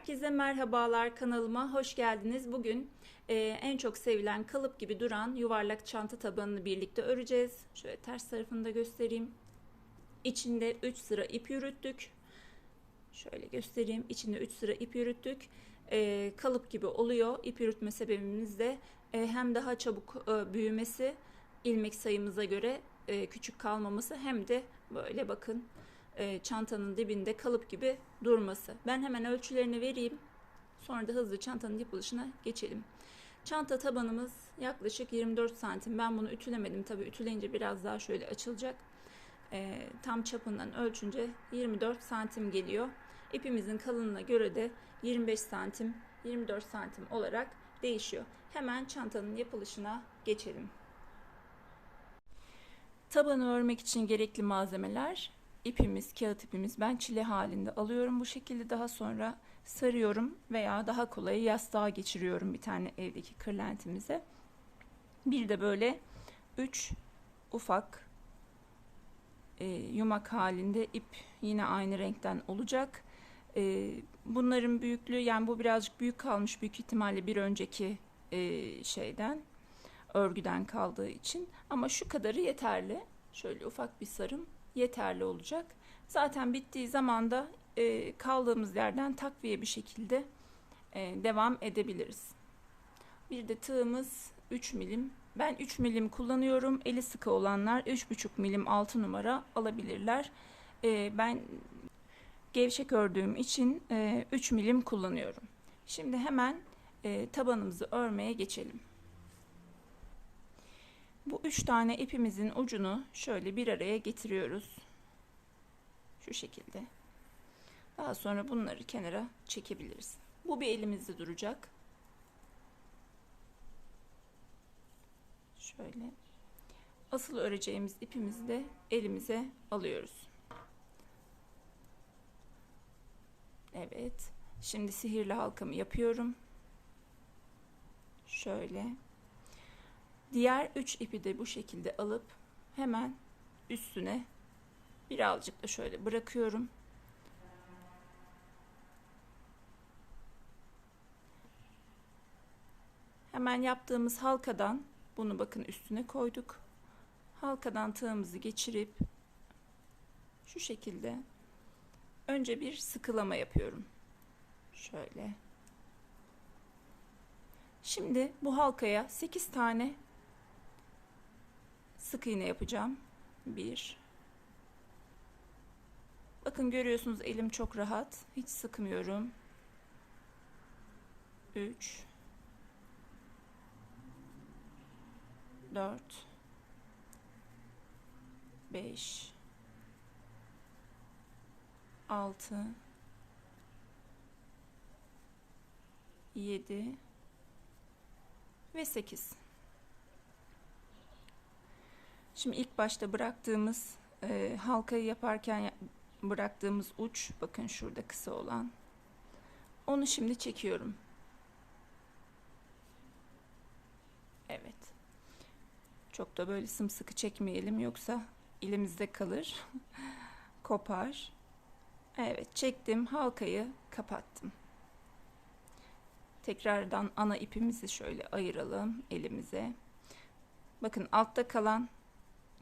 Herkese merhabalar kanalıma hoş geldiniz. Bugün e, en çok sevilen kalıp gibi duran yuvarlak çanta tabanını birlikte öreceğiz. Şöyle ters tarafını da göstereyim. İçinde 3 sıra ip yürüttük. Şöyle göstereyim. İçinde 3 sıra ip yürüttük. E, kalıp gibi oluyor. İp yürütme sebebimiz de e, hem daha çabuk e, büyümesi, ilmek sayımıza göre e, küçük kalmaması hem de böyle bakın e, çantanın dibinde kalıp gibi durması. Ben hemen ölçülerini vereyim. Sonra da hızlı çantanın yapılışına geçelim. Çanta tabanımız yaklaşık 24 santim. Ben bunu ütülemedim. Tabii ütüleyince biraz daha şöyle açılacak. E, tam çapından ölçünce 24 santim geliyor. İpimizin kalınlığına göre de 25 santim, 24 santim olarak değişiyor. Hemen çantanın yapılışına geçelim. Tabanı örmek için gerekli malzemeler ipimiz, kağıt ipimiz ben çile halinde alıyorum bu şekilde daha sonra sarıyorum veya daha kolay yastığa geçiriyorum bir tane evdeki kırlentimize. Bir de böyle 3 ufak e, yumak halinde ip yine aynı renkten olacak. E, bunların büyüklüğü yani bu birazcık büyük kalmış büyük ihtimalle bir önceki e, şeyden örgüden kaldığı için ama şu kadarı yeterli. Şöyle ufak bir sarım yeterli olacak. Zaten bittiği zaman da e, kaldığımız yerden takviye bir şekilde e, devam edebiliriz. Bir de tığımız 3 milim. Ben 3 milim kullanıyorum. Eli sıkı olanlar 3,5 milim 6 numara alabilirler. E, ben gevşek ördüğüm için e, 3 milim kullanıyorum. Şimdi hemen e, tabanımızı örmeye geçelim. Bu üç tane ipimizin ucunu şöyle bir araya getiriyoruz. Şu şekilde. Daha sonra bunları kenara çekebiliriz. Bu bir elimizde duracak. Şöyle. Asıl öreceğimiz ipimizi de elimize alıyoruz. Evet. Şimdi sihirli halkamı yapıyorum. Şöyle. Diğer üç ipi de bu şekilde alıp hemen üstüne birazcık da şöyle bırakıyorum. Hemen yaptığımız halkadan bunu bakın üstüne koyduk. Halkadan tığımızı geçirip şu şekilde önce bir sıkılama yapıyorum. Şöyle. Şimdi bu halkaya 8 tane sık iğne yapacağım. 1 Bakın görüyorsunuz elim çok rahat. Hiç sıkmıyorum. 3 4 5 6 7 ve 8 Şimdi ilk başta bıraktığımız e, halkayı yaparken bıraktığımız uç bakın şurada kısa olan onu şimdi çekiyorum. Evet. Çok da böyle sımsıkı çekmeyelim yoksa elimizde kalır. Kopar. Evet çektim halkayı kapattım. Tekrardan ana ipimizi şöyle ayıralım elimize. Bakın altta kalan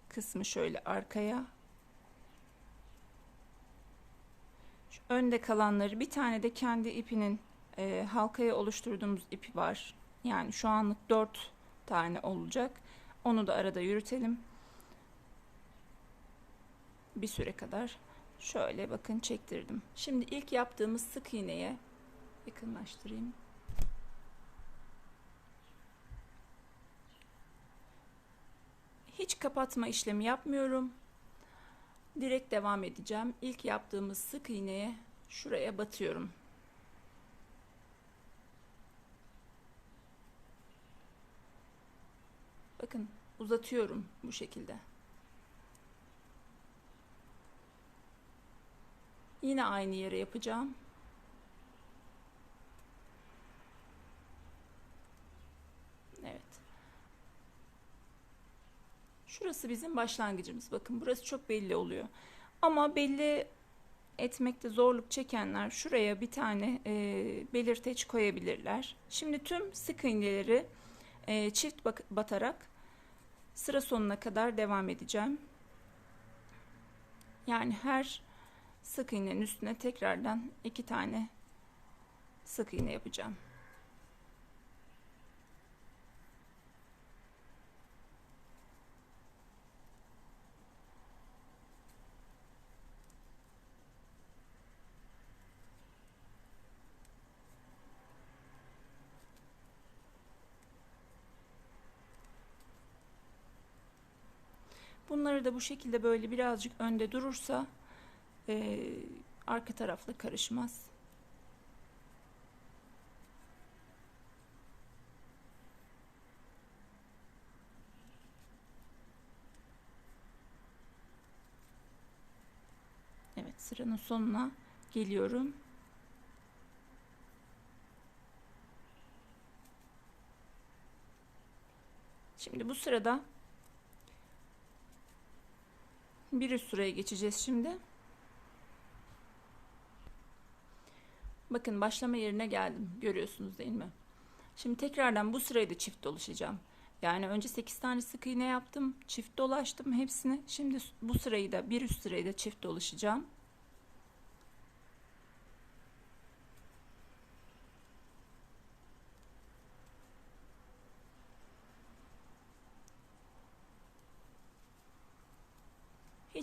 kısmı şöyle arkaya. Şu önde kalanları bir tane de kendi ipinin e, halkaya oluşturduğumuz ipi var. Yani şu anlık dört tane olacak. Onu da arada yürütelim. Bir süre kadar. Şöyle bakın çektirdim. Şimdi ilk yaptığımız sık iğneye yakınlaştırayım. Hiç kapatma işlemi yapmıyorum. Direkt devam edeceğim. İlk yaptığımız sık iğneye şuraya batıyorum. Bakın uzatıyorum bu şekilde. Yine aynı yere yapacağım. Şurası bizim başlangıcımız. Bakın burası çok belli oluyor. Ama belli etmekte zorluk çekenler şuraya bir tane e, belirteç koyabilirler. Şimdi tüm sık iğneleri e, çift batarak sıra sonuna kadar devam edeceğim. Yani her sık iğnenin üstüne tekrardan iki tane sık iğne yapacağım. Bunları da bu şekilde böyle birazcık önde durursa e, arka tarafla karışmaz. Evet sıranın sonuna geliyorum. Şimdi bu sırada bir üst sıraya geçeceğiz şimdi. Bakın başlama yerine geldim. Görüyorsunuz değil mi? Şimdi tekrardan bu sırayı da çift dolaşacağım. Yani önce 8 tane sık iğne yaptım. Çift dolaştım hepsini. Şimdi bu sırayı da bir üst sırayı da çift dolaşacağım.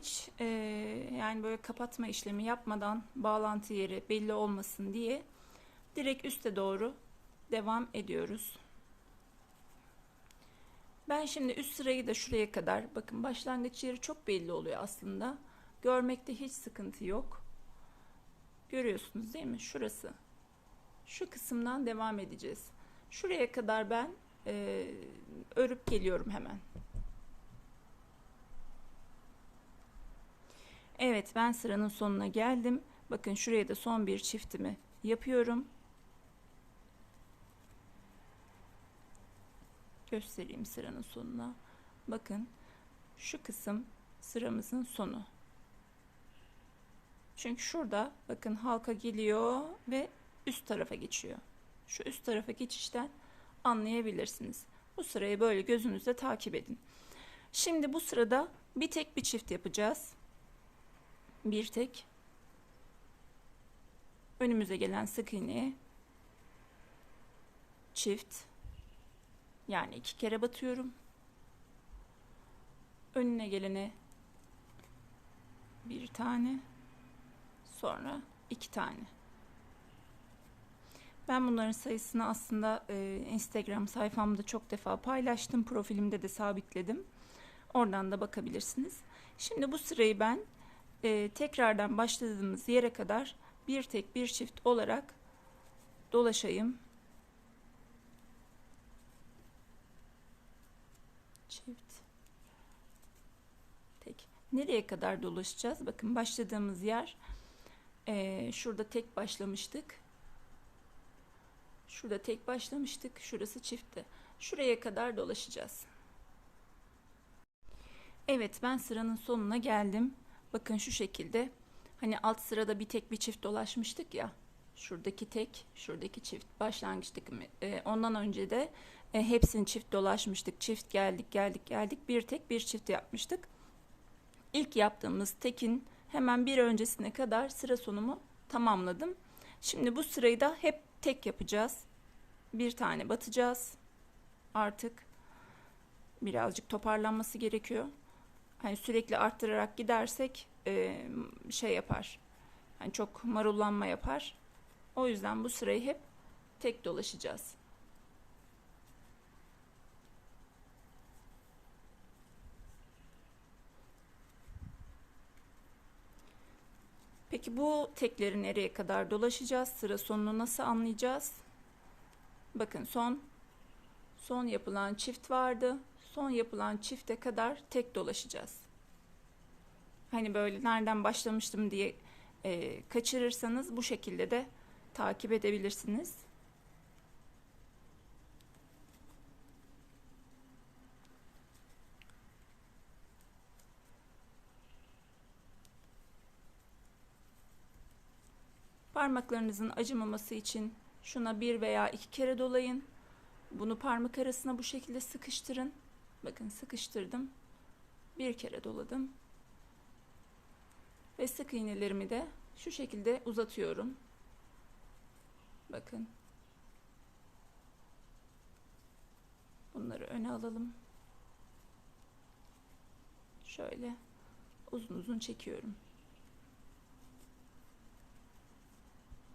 Hiç e, yani böyle kapatma işlemi yapmadan bağlantı yeri belli olmasın diye direkt üste doğru devam ediyoruz. Ben şimdi üst sırayı da şuraya kadar bakın başlangıç yeri çok belli oluyor aslında. Görmekte hiç sıkıntı yok. Görüyorsunuz değil mi? Şurası. Şu kısımdan devam edeceğiz. Şuraya kadar ben e, örüp geliyorum hemen. Evet ben sıranın sonuna geldim. Bakın şuraya da son bir çiftimi yapıyorum. Göstereyim sıranın sonuna. Bakın şu kısım sıramızın sonu. Çünkü şurada bakın halka geliyor ve üst tarafa geçiyor. Şu üst tarafa geçişten anlayabilirsiniz. Bu sırayı böyle gözünüzde takip edin. Şimdi bu sırada bir tek bir çift yapacağız bir tek önümüze gelen sık iğneye çift yani iki kere batıyorum. Önüne gelene bir tane sonra iki tane. Ben bunların sayısını aslında e, Instagram sayfamda çok defa paylaştım profilimde de sabitledim. Oradan da bakabilirsiniz. Şimdi bu sırayı ben e, tekrardan başladığımız yere kadar bir tek bir çift olarak dolaşayım. Çift. Tek. Nereye kadar dolaşacağız? Bakın başladığımız yer e, şurada tek başlamıştık. Şurada tek başlamıştık. Şurası çiftti. Şuraya kadar dolaşacağız. Evet ben sıranın sonuna geldim. Bakın şu şekilde. Hani alt sırada bir tek bir çift dolaşmıştık ya. Şuradaki tek, şuradaki çift başlangıçtaki e, ondan önce de e, hepsini çift dolaşmıştık. Çift geldik, geldik, geldik. Bir tek bir çift yapmıştık. İlk yaptığımız tekin hemen bir öncesine kadar sıra sonumu tamamladım. Şimdi bu sırayı da hep tek yapacağız. Bir tane batacağız. Artık birazcık toparlanması gerekiyor hani sürekli arttırarak gidersek e, şey yapar. Hani çok marullanma yapar. O yüzden bu sırayı hep tek dolaşacağız. Peki bu tekleri nereye kadar dolaşacağız? Sıra sonunu nasıl anlayacağız? Bakın son son yapılan çift vardı son yapılan çifte kadar tek dolaşacağız. Hani böyle nereden başlamıştım diye e, kaçırırsanız bu şekilde de takip edebilirsiniz. Parmaklarınızın acımaması için şuna bir veya iki kere dolayın. Bunu parmak arasına bu şekilde sıkıştırın. Bakın sıkıştırdım. Bir kere doladım. Ve sık iğnelerimi de şu şekilde uzatıyorum. Bakın. Bunları öne alalım. Şöyle uzun uzun çekiyorum.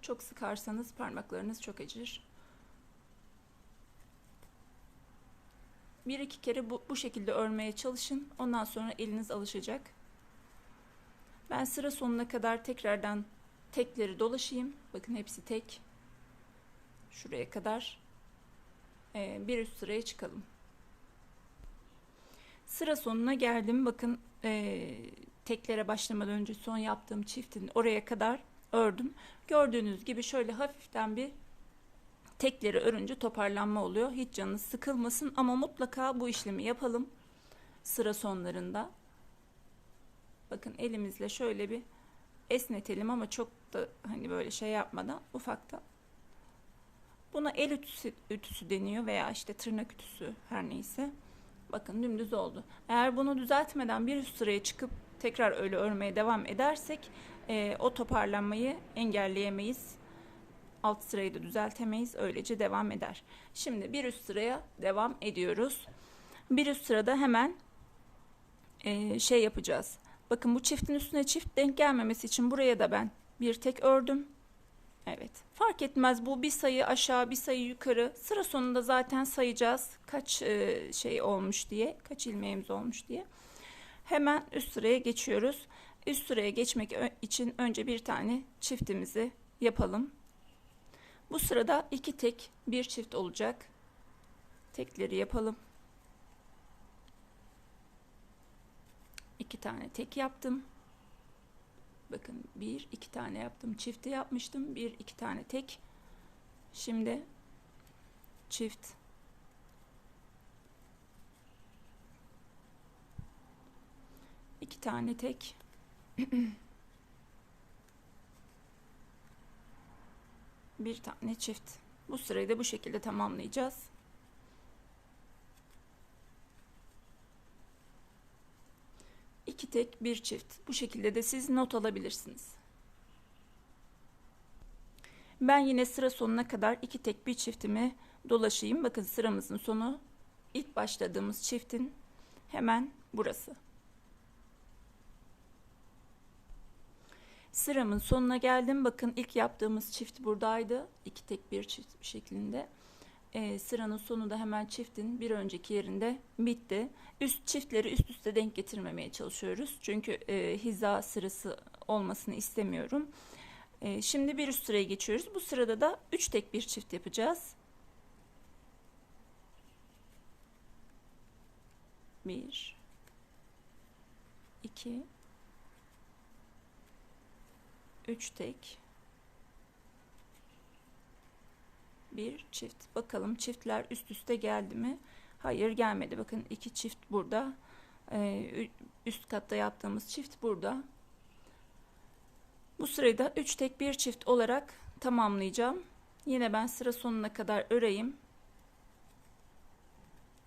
Çok sıkarsanız parmaklarınız çok acır. Bir iki kere bu, bu şekilde örmeye çalışın. Ondan sonra eliniz alışacak. Ben sıra sonuna kadar tekrardan tekleri dolaşayım. Bakın hepsi tek. Şuraya kadar. Ee, bir üst sıraya çıkalım. Sıra sonuna geldim. Bakın e, teklere başlamadan önce son yaptığım çiftin oraya kadar ördüm. Gördüğünüz gibi şöyle hafiften bir tekleri örünce toparlanma oluyor. Hiç canınız sıkılmasın ama mutlaka bu işlemi yapalım sıra sonlarında. Bakın elimizle şöyle bir esnetelim ama çok da hani böyle şey yapmadan ufakta. Buna el ütüsü, ütüsü deniyor veya işte tırnak ütüsü her neyse. Bakın dümdüz oldu. Eğer bunu düzeltmeden bir üst sıraya çıkıp tekrar öyle örmeye devam edersek e, o toparlanmayı engelleyemeyiz. Alt sırayı da düzeltemeyiz. Öylece devam eder. Şimdi bir üst sıraya devam ediyoruz. Bir üst sırada hemen e, şey yapacağız. Bakın bu çiftin üstüne çift denk gelmemesi için buraya da ben bir tek ördüm. Evet. Fark etmez bu bir sayı aşağı bir sayı yukarı. Sıra sonunda zaten sayacağız kaç e, şey olmuş diye. Kaç ilmeğimiz olmuş diye. Hemen üst sıraya geçiyoruz. Üst sıraya geçmek için önce bir tane çiftimizi yapalım. Bu sırada iki tek bir çift olacak. Tekleri yapalım. İki tane tek yaptım. Bakın bir iki tane yaptım. Çifti yapmıştım. Bir iki tane tek. Şimdi çift. iki tane tek. bir tane çift. Bu sırayı da bu şekilde tamamlayacağız. İki tek bir çift. Bu şekilde de siz not alabilirsiniz. Ben yine sıra sonuna kadar iki tek bir çiftimi dolaşayım. Bakın sıramızın sonu ilk başladığımız çiftin hemen burası. Sıramın sonuna geldim. Bakın ilk yaptığımız çift buradaydı. İki tek bir çift şeklinde. Ee, sıranın sonu da hemen çiftin bir önceki yerinde bitti. Üst çiftleri üst üste denk getirmemeye çalışıyoruz. Çünkü e, hiza sırası olmasını istemiyorum. E, şimdi bir üst sıraya geçiyoruz. Bu sırada da üç tek bir çift yapacağız. Bir, iki, 3 tek bir çift. Bakalım çiftler üst üste geldi mi? Hayır gelmedi. Bakın iki çift burada. Ee, üst katta yaptığımız çift burada. Bu sırayı da 3 tek bir çift olarak tamamlayacağım. Yine ben sıra sonuna kadar öreyim.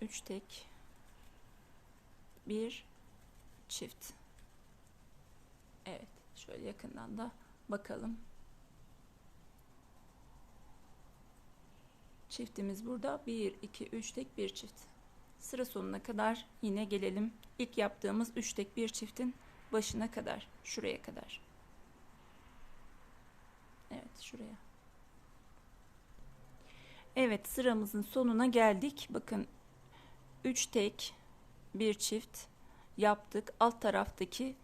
3 tek bir çift. Evet, şöyle yakından da Bakalım. Çiftimiz burada. 1, 2, 3 tek bir çift. Sıra sonuna kadar yine gelelim. İlk yaptığımız 3 tek bir çiftin başına kadar. Şuraya kadar. Evet şuraya. Evet sıramızın sonuna geldik. Bakın 3 tek bir çift yaptık. Alt taraftaki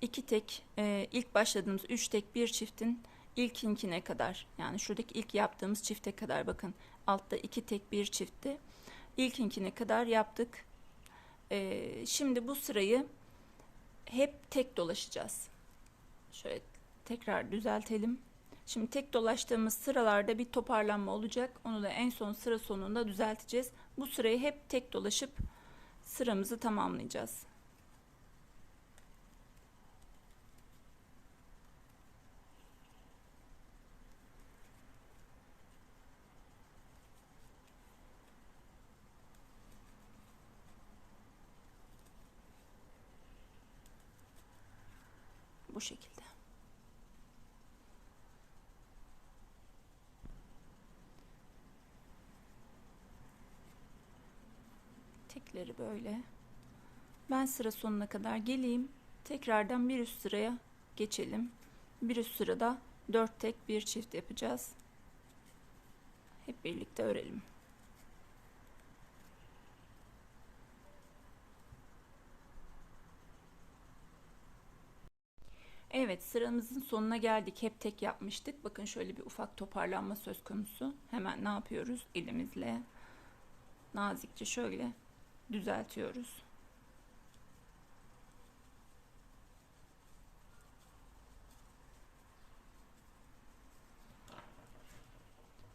iki tek e, ilk başladığımız üç tek bir çiftin ilkinkine kadar yani şuradaki ilk yaptığımız çifte kadar bakın altta iki tek bir çiftti. İlkinkine kadar yaptık. E, şimdi bu sırayı hep tek dolaşacağız. Şöyle tekrar düzeltelim. Şimdi tek dolaştığımız sıralarda bir toparlanma olacak. Onu da en son sıra sonunda düzelteceğiz. Bu sırayı hep tek dolaşıp sıramızı tamamlayacağız şekilde. Tekleri böyle. Ben sıra sonuna kadar geleyim. Tekrardan bir üst sıraya geçelim. Bir üst sırada 4 tek bir çift yapacağız. Hep birlikte örelim. Evet sıramızın sonuna geldik. Hep tek yapmıştık. Bakın şöyle bir ufak toparlanma söz konusu. Hemen ne yapıyoruz? Elimizle nazikçe şöyle düzeltiyoruz.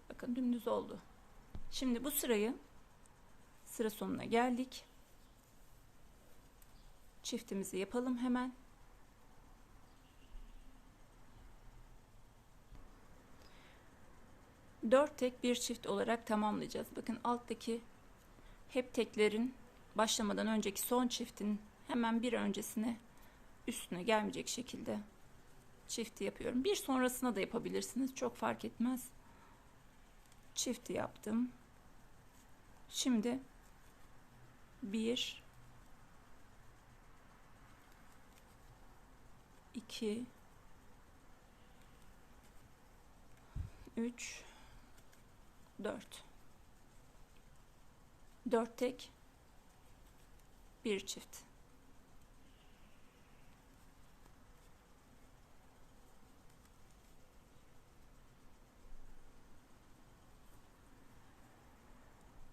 Bakın dümdüz oldu. Şimdi bu sırayı sıra sonuna geldik. Çiftimizi yapalım hemen. Dört tek bir çift olarak tamamlayacağız. Bakın alttaki hep teklerin başlamadan önceki son çiftin hemen bir öncesine üstüne gelmeyecek şekilde çifti yapıyorum. Bir sonrasına da yapabilirsiniz. Çok fark etmez. Çifti yaptım. Şimdi bir iki üç dört. Dört tek bir çift.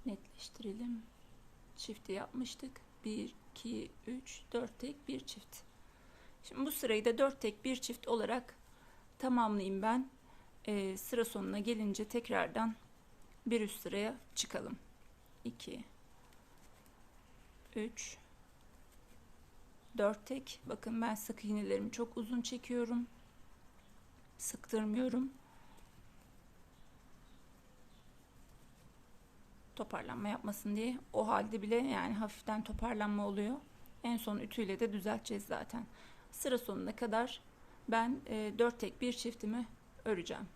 Netleştirelim. Çifti yapmıştık. 1 2 3 4 tek bir çift. Şimdi bu sırayı da 4 tek bir çift olarak tamamlayayım ben. Ee, sıra sonuna gelince tekrardan bir üst sıraya çıkalım. 2 3 4 tek. Bakın ben sık iğnelerimi çok uzun çekiyorum. Sıktırmıyorum. Toparlanma yapmasın diye. O halde bile yani hafiften toparlanma oluyor. En son ütüyle de düzelteceğiz zaten. Sıra sonuna kadar ben e, 4 tek bir çiftimi öreceğim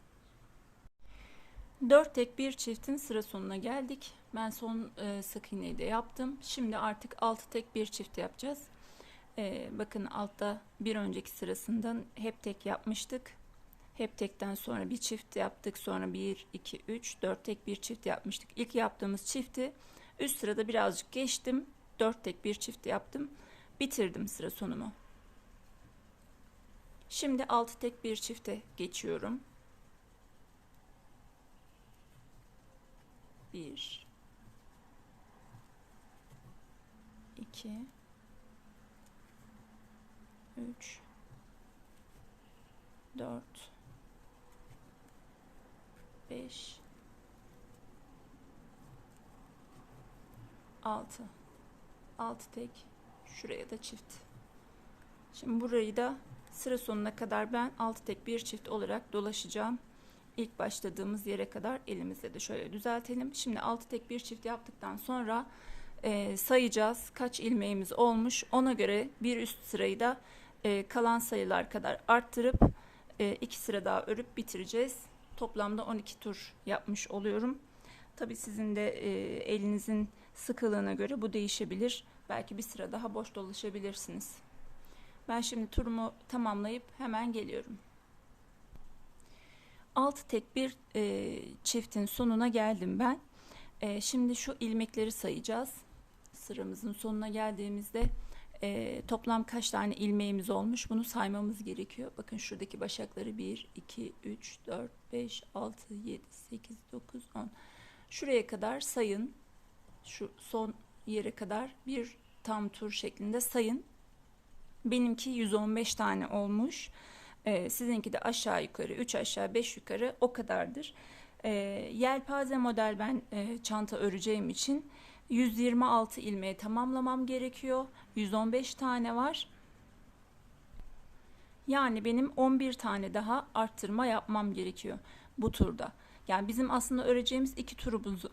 4 tek bir çiftin sıra sonuna geldik. Ben son e, sık iğneyi de yaptım. Şimdi artık 6 tek bir çift yapacağız. E, bakın altta bir önceki sırasından hep tek yapmıştık. Hep tekten sonra bir çift yaptık. Sonra 1, 2, 3, 4 tek bir çift yapmıştık. İlk yaptığımız çifti üst sırada birazcık geçtim. 4 tek bir çift yaptım. Bitirdim sıra sonumu. Şimdi 6 tek bir çifte geçiyorum. Bir. İki. Üç. Dört. Beş. Altı. Altı tek. Şuraya da çift. Şimdi burayı da sıra sonuna kadar ben altı tek bir çift olarak dolaşacağım ilk başladığımız yere kadar elimizle de şöyle düzeltelim. Şimdi 6 tek bir çift yaptıktan sonra e, sayacağız kaç ilmeğimiz olmuş. Ona göre bir üst sırayı da e, kalan sayılar kadar arttırıp e, iki sıra daha örüp bitireceğiz. Toplamda 12 tur yapmış oluyorum. Tabi sizin de e, elinizin sıkılığına göre bu değişebilir. Belki bir sıra daha boş dolaşabilirsiniz. Ben şimdi turumu tamamlayıp hemen geliyorum. 6 tek bir e, çiftin sonuna geldim ben. E, şimdi şu ilmekleri sayacağız. Sıramızın sonuna geldiğimizde e, toplam kaç tane ilmeğimiz olmuş bunu saymamız gerekiyor. Bakın şuradaki başakları 1, 2, 3, 4, 5, 6, 7, 8, 9, 10. Şuraya kadar sayın. Şu son yere kadar bir tam tur şeklinde sayın. Benimki 115 tane olmuş. E, sizinki de aşağı yukarı 3 aşağı 5 yukarı o kadardır. E, yelpaze model ben e, çanta öreceğim için 126 ilmeği tamamlamam gerekiyor. 115 tane var. Yani benim 11 tane daha arttırma yapmam gerekiyor bu turda. Yani bizim aslında öreceğimiz iki turumuz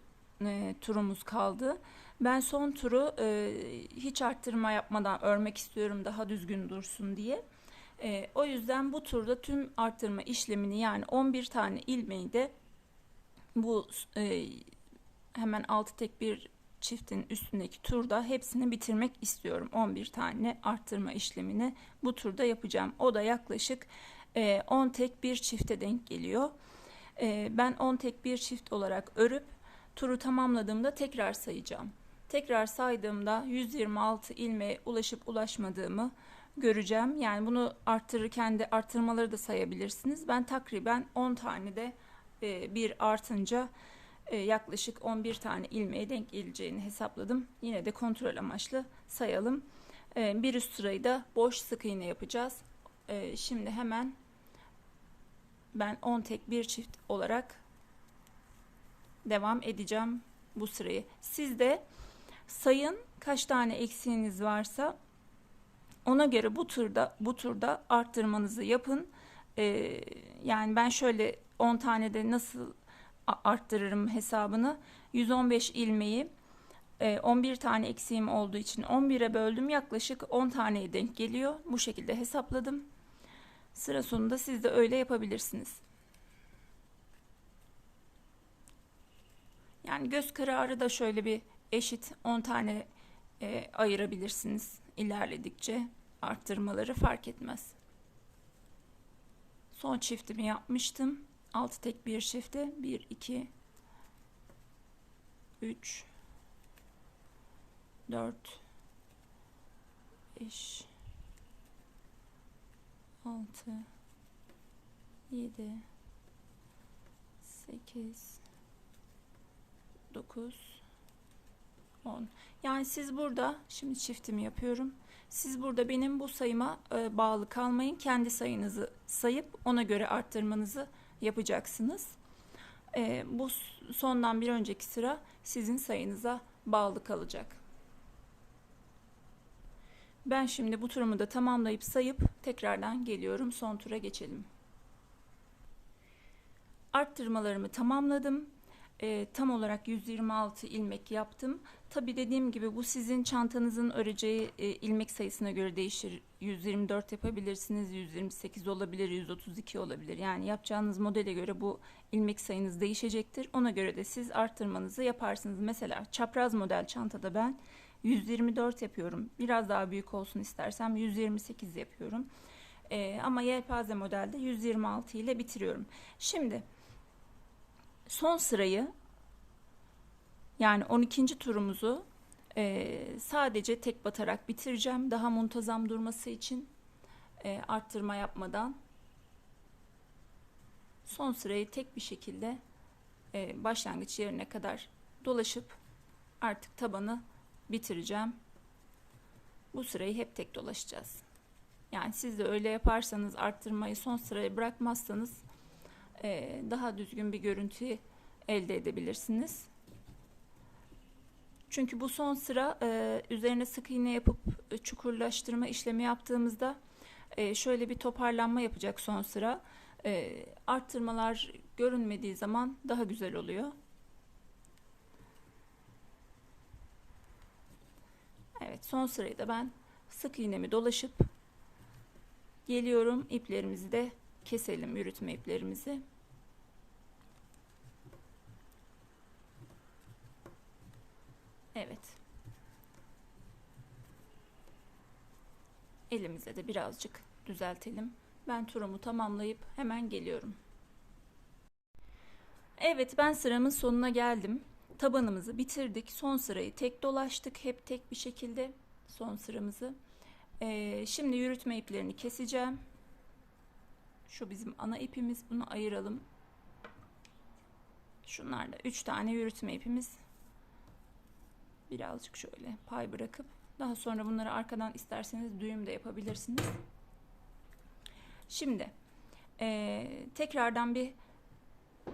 e, turumuz kaldı. Ben son turu e, hiç arttırma yapmadan örmek istiyorum daha düzgün dursun diye. E, o yüzden bu turda tüm arttırma işlemini yani 11 tane ilmeği de bu e, hemen 6 tek bir çiftin üstündeki turda hepsini bitirmek istiyorum. 11 tane arttırma işlemini bu turda yapacağım. O da yaklaşık e, 10 tek bir çifte denk geliyor. E, ben 10 tek bir çift olarak örüp turu tamamladığımda tekrar sayacağım. Tekrar saydığımda 126 ilmeğe ulaşıp ulaşmadığımı göreceğim. Yani bunu arttırırken de arttırmaları da sayabilirsiniz. Ben takriben 10 tane de e, bir artınca e, yaklaşık 11 tane ilmeğe denk geleceğini hesapladım. Yine de kontrol amaçlı sayalım. E, bir üst sırayı da boş sık iğne yapacağız. E, şimdi hemen ben 10 tek bir çift olarak devam edeceğim bu sırayı. Siz de sayın kaç tane eksiğiniz varsa ona göre bu turda bu turda arttırmanızı yapın. Ee, yani ben şöyle 10 tane de nasıl arttırırım hesabını. 115 ilmeği 11 e, tane eksiğim olduğu için 11'e böldüm. Yaklaşık 10 taneye denk geliyor. Bu şekilde hesapladım. Sıra sonunda siz de öyle yapabilirsiniz. Yani göz kararı da şöyle bir eşit 10 tane e, ayırabilirsiniz ilerledikçe arttırmaları fark etmez. Son çiftimi yapmıştım. 6 tek bir çifte 1 2 3 4 5 6 7 8 9 10 yani siz burada şimdi çiftimi yapıyorum siz burada benim bu sayıma e, bağlı kalmayın kendi sayınızı sayıp ona göre arttırmanızı yapacaksınız. E, bu sondan bir önceki sıra sizin sayınıza bağlı kalacak. Ben şimdi bu turumu da tamamlayıp sayıp tekrardan geliyorum. Son tura geçelim. Arttırmalarımı tamamladım e, tam olarak 126 ilmek yaptım. Tabi dediğim gibi bu sizin çantanızın öreceği e, ilmek sayısına göre değişir. 124 yapabilirsiniz, 128 olabilir, 132 olabilir. Yani yapacağınız modele göre bu ilmek sayınız değişecektir. Ona göre de siz arttırmanızı yaparsınız. Mesela çapraz model çantada ben 124 yapıyorum. Biraz daha büyük olsun istersem 128 yapıyorum. E, ama yelpaze modelde 126 ile bitiriyorum. Şimdi son sırayı yani 12. turumuzu e, sadece tek batarak bitireceğim. Daha muntazam durması için e, arttırma yapmadan son sırayı tek bir şekilde e, başlangıç yerine kadar dolaşıp artık tabanı bitireceğim. Bu sırayı hep tek dolaşacağız. Yani siz de öyle yaparsanız arttırmayı son sıraya bırakmazsanız e, daha düzgün bir görüntü elde edebilirsiniz. Çünkü bu son sıra e, üzerine sık iğne yapıp e, çukurlaştırma işlemi yaptığımızda e, şöyle bir toparlanma yapacak son sıra. E, arttırmalar görünmediği zaman daha güzel oluyor. Evet son sırayı da ben sık iğnemi dolaşıp geliyorum. iplerimizi de keselim yürütme iplerimizi. Evet. Elimize de birazcık düzeltelim. Ben turumu tamamlayıp hemen geliyorum. Evet ben sıramın sonuna geldim. Tabanımızı bitirdik. Son sırayı tek dolaştık. Hep tek bir şekilde son sıramızı. Ee, şimdi yürütme iplerini keseceğim. Şu bizim ana ipimiz. Bunu ayıralım. Şunlarda 3 tane yürütme ipimiz birazcık şöyle pay bırakıp daha sonra bunları arkadan isterseniz düğüm de yapabilirsiniz. Şimdi e, tekrardan bir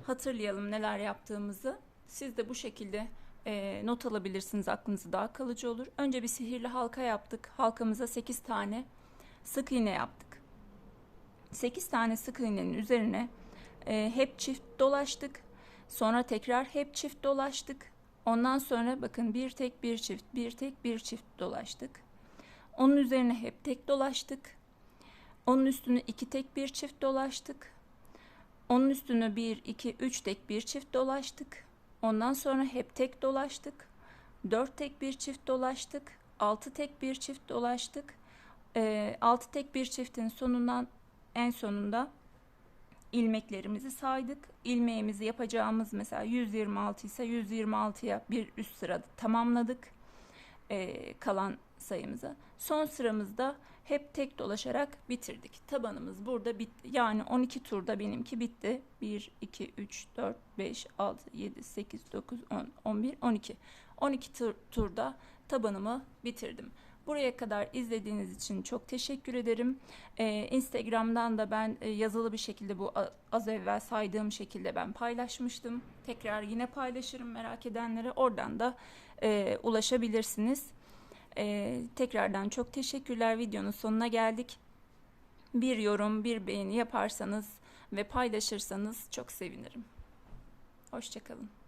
hatırlayalım neler yaptığımızı. Siz de bu şekilde e, not alabilirsiniz aklınızda daha kalıcı olur. Önce bir sihirli halka yaptık. Halkamıza 8 tane sık iğne yaptık. 8 tane sık iğnenin üzerine e, hep çift dolaştık. Sonra tekrar hep çift dolaştık. Ondan sonra bakın bir tek bir çift, bir tek bir çift dolaştık. Onun üzerine hep tek dolaştık. Onun üstünü iki tek bir çift dolaştık. Onun üstünü 1, 2, 3 tek bir çift dolaştık. Ondan sonra hep tek dolaştık. 4 tek bir çift dolaştık. 6 tek bir çift dolaştık. 6 tek bir çiftin sonundan en sonunda ilmeklerimizi saydık. İlmeğimizi yapacağımız mesela 126 ise 126'ya bir üst sırada tamamladık. Ee, kalan sayımızı. Son sıramızda hep tek dolaşarak bitirdik. Tabanımız burada bitti. Yani 12 turda benimki bitti. 1, 2, 3, 4, 5, 6, 7, 8, 9, 10, 11, 12. 12 tur, turda tabanımı bitirdim. Buraya kadar izlediğiniz için çok teşekkür ederim. Ee, Instagram'dan da ben e, yazılı bir şekilde bu az evvel saydığım şekilde ben paylaşmıştım. Tekrar yine paylaşırım merak edenlere. Oradan da e, ulaşabilirsiniz. Ee, tekrardan çok teşekkürler. Videonun sonuna geldik. Bir yorum, bir beğeni yaparsanız ve paylaşırsanız çok sevinirim. Hoşçakalın.